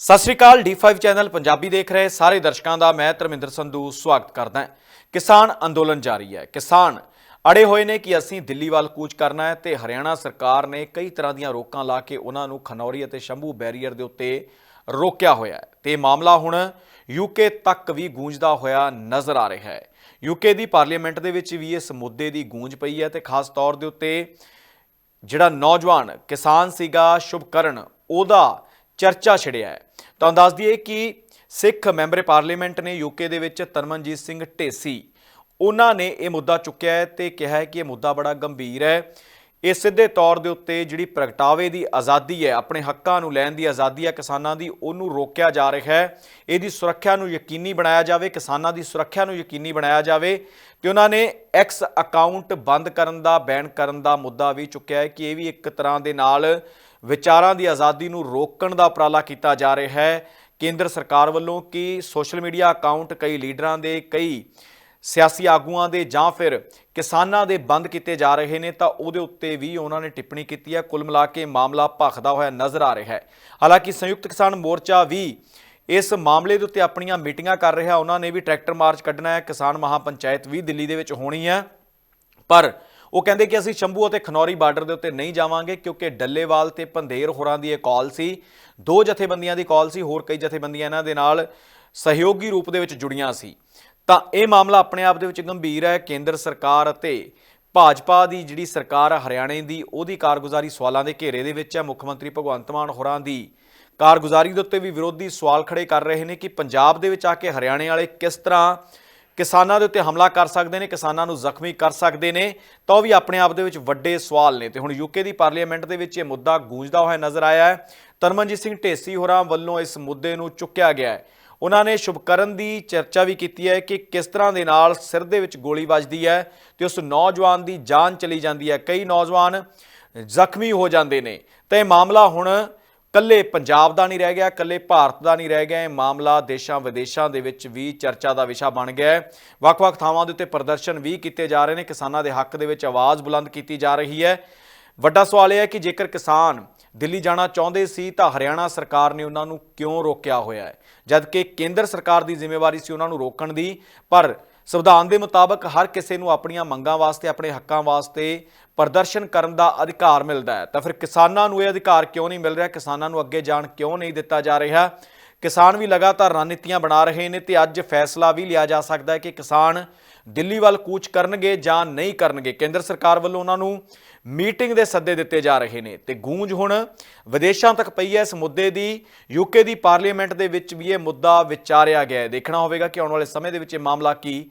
ਸਤਿ ਸ਼੍ਰੀ ਅਕਾਲ D5 channel Punjabi ਦੇਖ ਰਹੇ ਸਾਰੇ ਦਰਸ਼ਕਾਂ ਦਾ ਮੈਂ ਧਰਮਿੰਦਰ ਸੰਧੂ ਸਵਾਗਤ ਕਰਦਾ ਹਾਂ। ਕਿਸਾਨ ਅੰਦੋਲਨ ਜਾਰੀ ਹੈ। ਕਿਸਾਨ ਅੜੇ ਹੋਏ ਨੇ ਕਿ ਅਸੀਂ ਦਿੱਲੀ ਵੱਲ ਕੂਚ ਕਰਨਾ ਹੈ ਤੇ ਹਰਿਆਣਾ ਸਰਕਾਰ ਨੇ ਕਈ ਤਰ੍ਹਾਂ ਦੀਆਂ ਰੋਕਾਂ ਲਾ ਕੇ ਉਹਨਾਂ ਨੂੰ ਖਨੌਰੀ ਅਤੇ ਸ਼ੰਭੂ ਬੈਰੀਅਰ ਦੇ ਉੱਤੇ ਰੋਕਿਆ ਹੋਇਆ ਹੈ। ਤੇ ਮਾਮਲਾ ਹੁਣ ਯੂਕੇ ਤੱਕ ਵੀ ਗੂੰਜਦਾ ਹੋਇਆ ਨਜ਼ਰ ਆ ਰਿਹਾ ਹੈ। ਯੂਕੇ ਦੀ ਪਾਰਲੀਮੈਂਟ ਦੇ ਵਿੱਚ ਵੀ ਇਸ ਮੁੱਦੇ ਦੀ ਗੂੰਜ ਪਈ ਹੈ ਤੇ ਖਾਸ ਤੌਰ ਦੇ ਉੱਤੇ ਜਿਹੜਾ ਨੌਜਵਾਨ ਕਿਸਾਨ ਸੀਗਾ, ਸ਼ੁਭਕਰਨ, ਉਹਦਾ ਚਰਚਾ ਛਿੜਿਆ ਹੈ। ਤੁਹਾਨੂੰ ਦੱਸ ਦਈਏ ਕਿ ਸਿੱਖ ਮੈਂਬਰ ਪਾਰਲੀਮੈਂਟ ਨੇ ਯੂਕੇ ਦੇ ਵਿੱਚ ਤਰਮਨਜੀਤ ਸਿੰਘ ਢੇਸੀ, ਉਹਨਾਂ ਨੇ ਇਹ ਮੁੱਦਾ ਚੁੱਕਿਆ ਹੈ ਤੇ ਕਿਹਾ ਹੈ ਕਿ ਇਹ ਮੁੱਦਾ ਬੜਾ ਗੰਭੀਰ ਹੈ। ਇਹ ਸਿੱਧੇ ਤੌਰ ਦੇ ਉੱਤੇ ਜਿਹੜੀ ਪ੍ਰਗਟਾਵੇ ਦੀ ਆਜ਼ਾਦੀ ਹੈ, ਆਪਣੇ ਹੱਕਾਂ ਨੂੰ ਲੈਣ ਦੀ ਆਜ਼ਾਦੀ ਹੈ, ਕਿਸਾਨਾਂ ਦੀ, ਉਹਨੂੰ ਰੋਕਿਆ ਜਾ ਰਿਹਾ ਹੈ। ਇਹਦੀ ਸੁਰੱਖਿਆ ਨੂੰ ਯਕੀਨੀ ਬਣਾਇਆ ਜਾਵੇ, ਕਿਸਾਨਾਂ ਦੀ ਸੁਰੱਖਿਆ ਨੂੰ ਯਕੀਨੀ ਬਣਾਇਆ ਜਾਵੇ ਤੇ ਉਹਨਾਂ ਨੇ ਐਕਸ ਅਕਾਊਂਟ ਬੰਦ ਕਰਨ ਦਾ ਬੈਨ ਕਰਨ ਦਾ ਮੁੱਦਾ ਵੀ ਚੁੱਕਿਆ ਹੈ ਕਿ ਇਹ ਵੀ ਇੱਕ ਤਰ੍ਹਾਂ ਦੇ ਨਾਲ ਵਿਚਾਰਾਂ ਦੀ ਆਜ਼ਾਦੀ ਨੂੰ ਰੋਕਣ ਦਾ ਉਪਰਾਲਾ ਕੀਤਾ ਜਾ ਰਿਹਾ ਹੈ। ਕੇਂਦਰ ਸਰਕਾਰ ਵੱਲੋਂ ਕਿ ਸੋਸ਼ਲ ਮੀਡੀਆ ਅਕਾਊਂਟ ਕਈ ਲੀਡਰਾਂ ਦੇ, ਕਈ ਸਿਆਸੀ ਆਗੂਆਂ ਦੇ ਜਾਂ ਫਿਰ ਕਿਸਾਨਾਂ ਦੇ ਬੰਦ ਕੀਤੇ ਜਾ ਰਹੇ ਨੇ ਤਾਂ ਉਹਦੇ ਉੱਤੇ ਵੀ ਉਹਨਾਂ ਨੇ ਟਿੱਪਣੀ ਕੀਤੀ ਹੈ। ਕੁੱਲ ਮਿਲਾ ਕੇ ਮਾਮਲਾ ਭਖਦਾ ਹੋਇਆ ਨਜ਼ਰ ਆ ਰਿਹਾ ਹੈ। ਹਾਲਾਂਕਿ ਸੰਯੁਕਤ ਕਿਸਾਨ ਮੋਰਚਾ ਵੀ ਇਸ ਮਾਮਲੇ ਦੇ ਉੱਤੇ ਆਪਣੀਆਂ ਮੀਟਿੰਗਾਂ ਕਰ ਰਿਹਾ। ਉਹਨਾਂ ਨੇ ਵੀ ਟਰੈਕਟਰ ਮਾਰਚ ਕੱਢਣਾ ਹੈ। ਕਿਸਾਨ ਮਹਾਪੰਚਾਇਤ ਵੀ ਦਿੱਲੀ ਦੇ ਵਿੱਚ ਹੋਣੀ ਹੈ। ਪਰ ਉਹ ਕਹਿੰਦੇ ਕਿ ਅਸੀਂ ਸ਼ੰਭੂ ਅਤੇ ਖਨੌਰੀ ਬਾਰਡਰ ਦੇ ਉੱਤੇ ਨਹੀਂ ਜਾਵਾਂਗੇ ਕਿਉਂਕਿ ਡੱਲੇਵਾਲ ਤੇ ਪੰਧੇਰ ਹੋਰਾਂ ਦੀ ਇਹ ਕਾਲ ਸੀ। ਦੋ ਜਥੇਬੰਦੀਆਂ ਦੀ ਕਾਲ ਸੀ, ਹੋਰ ਕਈ ਜਥੇਬੰਦੀਆਂ ਇਹਨਾਂ ਦੇ ਨਾਲ ਸਹਿਯੋਗੀ ਰੂਪ ਦੇ ਵਿੱਚ ਜੁੜੀਆਂ ਸੀ। ਤਾਂ ਇਹ ਮਾਮਲਾ ਆਪਣੇ ਆਪ ਦੇ ਵਿੱਚ ਗੰਭੀਰ ਹੈ। ਕੇਂਦਰ ਸਰਕਾਰ ਅਤੇ ਭਾਜਪਾ ਦੀ ਜਿਹੜੀ ਸਰਕਾਰ ਹੈ ਹਰਿਆਣੇ ਦੀ, ਉਹਦੀ ਕਾਰਗੁਜ਼ਾਰੀ ਸਵਾਲਾਂ ਦੇ ਘੇਰੇ ਦੇ ਵਿੱਚ ਹੈ। ਮੁੱਖ ਮੰਤਰੀ ਭਗਵੰਤ ਮਾਨ ਹੋਰਾਂ ਦੀ ਕਾਰਗੁਜ਼ਾਰੀ ਦੇ ਉੱਤੇ ਵੀ ਵਿਰੋਧੀ ਸਵਾਲ ਖੜੇ ਕਰ ਰਹੇ ਨੇ ਕਿ ਪੰਜਾਬ ਦੇ ਵਿੱਚ ਆ ਕੇ ਹਰਿਆਣੇ ਵਾਲੇ ਕਿਸ ਤਰ੍ਹਾਂ ਕਿਸਾਨਾਂ ਦੇ ਉੱਤੇ ਹਮਲਾ ਕਰ ਸਕਦੇ ਨੇ, ਕਿਸਾਨਾਂ ਨੂੰ ਜ਼ਖਮੀ ਕਰ ਸਕਦੇ ਨੇ। ਤਾਂ ਉਹ ਵੀ ਆਪਣੇ ਆਪ ਦੇ ਵਿੱਚ ਵੱਡੇ ਸਵਾਲ ਨੇ। ਤੇ ਹੁਣ ਯੂਕੇ ਦੀ ਪਾਰਲੀਮੈਂਟ ਦੇ ਵਿੱਚ ਇਹ ਮੁੱਦਾ ਗੂੰਜਦਾ ਹੋਇਆ ਨਜ਼ਰ ਆਇਆ ਹੈ। ਤਰਮਨਜੀਤ ਸਿੰਘ ਢੇਸੀ ਹੋਰਾਂ ਵੱਲੋਂ ਇਸ ਮੁੱਦੇ ਨੂੰ ਚੁੱਕਿਆ ਗਿਆ ਹੈ। ਉਹਨਾਂ ਨੇ ਸ਼ੁਭਕਰਨ ਦੀ ਚਰਚਾ ਵੀ ਕੀਤੀ ਹੈ ਕਿ ਕਿਸ ਤਰ੍ਹਾਂ ਦੇ ਨਾਲ ਸਿਰ ਦੇ ਵਿੱਚ ਗੋਲੀ ਵੱਜਦੀ ਹੈ ਤੇ ਉਸ ਨੌਜਵਾਨ ਦੀ ਜਾਨ ਚਲੀ ਜਾਂਦੀ ਹੈ। ਕਈ ਨੌਜਵਾਨ ਜ਼ਖਮੀ ਹੋ ਜਾਂਦੇ ਨੇ। ਤਾਂ ਇਹ ਮਾਮਲਾ ਹੁਣ ਕੱਲੇ ਪੰਜਾਬ ਦਾ ਨਹੀਂ ਰਹਿ ਗਿਆ, ਕੱਲੇ ਭਾਰਤ ਦਾ ਨਹੀਂ ਰਹਿ ਗਿਆ, ਇਹ ਮਾਮਲਾ ਦੇਸ਼ਾਂ ਵਿਦੇਸ਼ਾਂ ਦੇ ਵਿੱਚ ਵੀ ਚਰਚਾ ਦਾ ਵਿਸ਼ਾ ਬਣ ਗਿਆ ਹੈ। ਵੱਖ-ਵੱਖ ਥਾਵਾਂ ਦੇ ਉੱਤੇ ਪ੍ਰਦਰਸ਼ਨ ਵੀ ਕੀਤੇ ਜਾ ਰਹੇ ਨੇ, ਕਿਸਾਨਾਂ ਦੇ ਹੱਕ ਦੇ ਵਿੱਚ ਆਵਾਜ਼ ਬੁਲੰਦ ਕੀਤੀ ਜਾ ਰਹੀ ਹੈ। ਵੱਡਾ ਸਵਾਲ ਇਹ ਹੈ ਕਿ ਜੇਕਰ ਕਿਸਾਨ ਦਿੱਲੀ ਜਾਣਾ ਚਾਹੁੰਦੇ ਸੀ, ਤਾਂ ਹਰਿਆਣਾ ਸਰਕਾਰ ਨੇ ਉਹਨਾਂ ਨੂੰ ਕਿਉਂ ਰੋਕਿਆ ਹੋਇਆ ਹੈ? ਜਦਕਿ ਕੇਂਦਰ ਸਰਕਾਰ ਦੀ ਜ਼ਿੰਮੇਵਾਰੀ ਸੀ ਉਹਨਾਂ ਨੂੰ ਰੋਕਣ ਦੀ, ਪਰ ਸੰਵਿਧਾਨ ਦੇ ਮੁਤਾਬਕ ਹਰ ਕਿਸੇ ਨੂੰ ਆਪਣੀਆਂ ਮੰਗਾਂ ਵਾਸਤੇ, ਆਪਣੇ ਹੱਕਾਂ ਵਾਸਤੇ ਪ੍ਰਦਰਸ਼ਨ ਕਰਨ ਦਾ ਅਧਿਕਾਰ ਮਿਲਦਾ ਹੈ। ਤਾਂ ਫਿਰ ਕਿਸਾਨਾਂ ਨੂੰ ਇਹ ਅਧਿਕਾਰ ਕਿਉਂ ਨਹੀਂ ਮਿਲ ਰਿਹਾ? ਕਿਸਾਨਾਂ ਨੂੰ ਅੱਗੇ ਜਾਣ ਕਿਉਂ ਨਹੀਂ ਦਿੱਤਾ ਜਾ ਰਿਹਾ? ਕਿਸਾਨ ਵੀ ਲਗਾਤਾਰ ਰਣਨੀਤੀਆਂ ਬਣਾ ਰਹੇ ਨੇ ਤੇ ਅੱਜ ਫੈਸਲਾ ਵੀ ਲਿਆ ਜਾ ਸਕਦਾ ਹੈ ਕਿ ਕਿਸਾਨ ਦਿੱਲੀ ਵੱਲ ਕੂਚ ਕਰਨਗੇ ਜਾਂ ਨਹੀਂ ਕਰਨਗੇ। ਕੇਂਦਰ ਸਰਕਾਰ ਵੱਲੋਂ ਉਹਨਾਂ ਨੂੰ ਮੀਟਿੰਗ ਦੇ ਸੱਦੇ ਦਿੱਤੇ ਜਾ ਰਹੇ ਨੇ। ਤੇ ਗੂੰਜ ਹੁਣ ਵਿਦੇਸ਼ਾਂ ਤੱਕ ਪਈ ਹੈ ਇਸ ਮੁੱਦੇ ਦੀ। ਯੂਕੇ ਦੀ ਪਾਰਲੀਮੈਂਟ ਦੇ ਵਿੱਚ ਵੀ ਇਹ ਮੁੱਦਾ ਵਿਚਾਰਿਆ ਗਿਆ ਹੈ। ਦੇਖਣਾ ਹੋਵੇਗਾ ਕਿ ਆਉਣ ਵਾਲੇ ਸਮੇਂ ਦੇ ਵਿੱਚ ਇਹ ਮਾਮਲਾ ਕੀ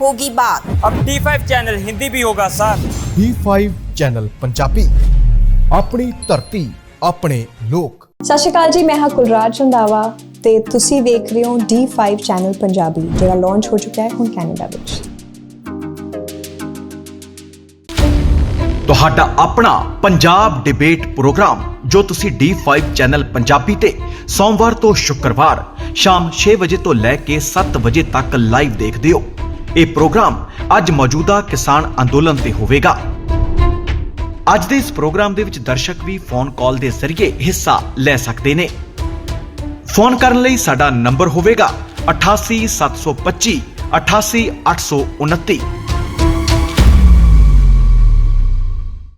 होगी बात अब D5 ਚੈਨਲ ਹਿੰਦੀ ਵੀ ਹੋਗਾ ਸਰ D5 ਚੈਨਲ ਪੰਜਾਬੀ ਆਪਣੀ ਧਰਤੀ ਆਪਣੇ ਲੋਕ ਸਤਿ ਸ਼੍ਰੀ ਅਕਾਲ ਜੀ ਮੈਂ ਹਾਂ ਕੁਲਰਾਜ ਰੰਧਾਵਾ ਤੇ ਤੁਸੀਂ ਵੇਖ ਰਹੇ ਹੋ D5 ਚੈਨਲ ਪੰਜਾਬੀ ਜਿਹੜਾ ਲਾਂਚ ਹੋ ਚੁੱਕਾ ਹੈ ਹੁਣ ਕੈਨੇਡਾ ਵਿੱਚ ਤੁਹਾਡਾ ਆਪਣਾ ਪੰਜਾਬ ਡਿਬੇਟ ਪ੍ਰੋਗਰਾਮ ਜੋ ਤੁਸੀਂ D5 ਚੈਨਲ ਪੰਜਾਬੀ ਤੇ ਸੋਮਵਾਰ ਤੋਂ ਸ਼ੁੱਕਰਵਾਰ ਸ਼ਾਮ 6 ਵਜੇ ਤੋਂ ਲੈ ਕੇ 7 ਵਜੇ ਤੱਕ ਲਾਈਵ ਦੇਖਦੇ ਹੋ ਇਹ ਪ੍ਰੋਗਰਾਮ ਅੱਜ ਮੌਜੂਦਾ ਕਿਸਾਨ ਅੰਦੋਲਨ ਤੇ ਹੋਵੇਗਾ। ਅੱਜ ਦੇ ਇਸ ਪ੍ਰੋਗਰਾਮ ਦੇ ਵਿੱਚ ਦਰਸ਼ਕ ਵੀ ਫੋਨ ਕਾਲ ਦੇ ਜ਼ਰੀਏ ਹਿੱਸਾ ਲੈ ਸਕਦੇ ਨੇ। ਫੋਨ ਕਰਨ ਲਈ ਸਾਡਾ ਨੰਬਰ ਹੋਵੇਗਾ 88725 88829